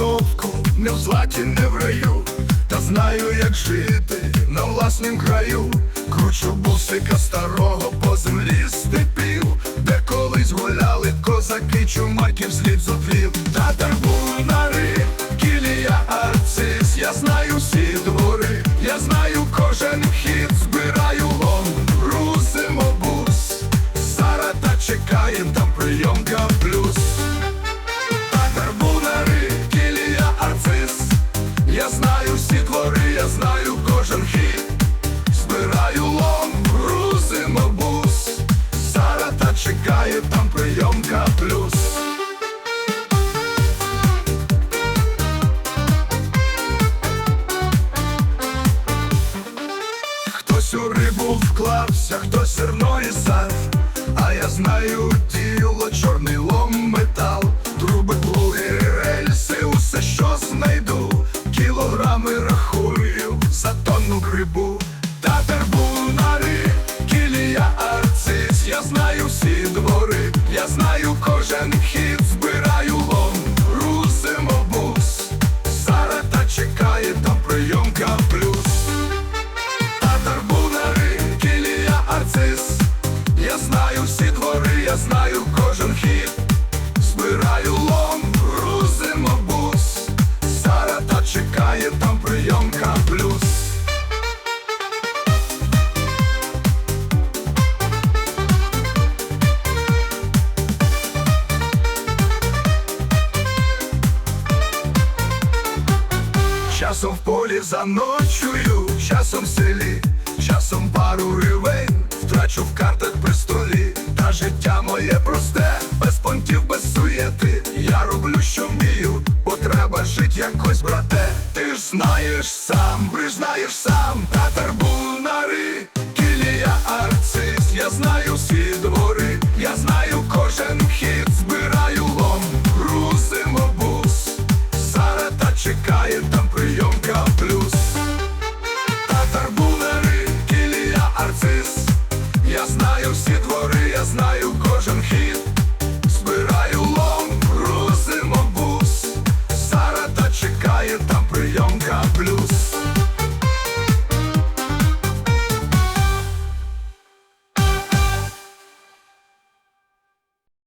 Шовку, не в златі, не в раю, та знаю, як жити на власнім краю. Кручу бусика старого по землі степів, де колись гуляли козаки, чумаків слід зотрів. Татар на кілія знаю кожен хід. Збираю лом, грузимо бус Сара та чекає, там прийомка плюс. Хтось у рибу вклався, хтось зерно і сад, а я знаю діло, чорний лом, метал, труби, плуги, рельси, усе, що знайду, кілограми знаю кожен хід, збираю лом, русимо бус, Сара та чекає, та прийомка плюс. Татар бунари, кілія арцис. Я знаю всі двори, я знаю кожен хід. Збираю лом, Часом в полі заночую, часом в селі, часом пару гривень втрачу в картах при столі. Та життя моє просте, без понтів, без суєти. Я роблю, що вмію, бо треба жить якось, брате. Ти ж знаєш сам, признаєш сам, татар бунари, кілія всі знаю, кожен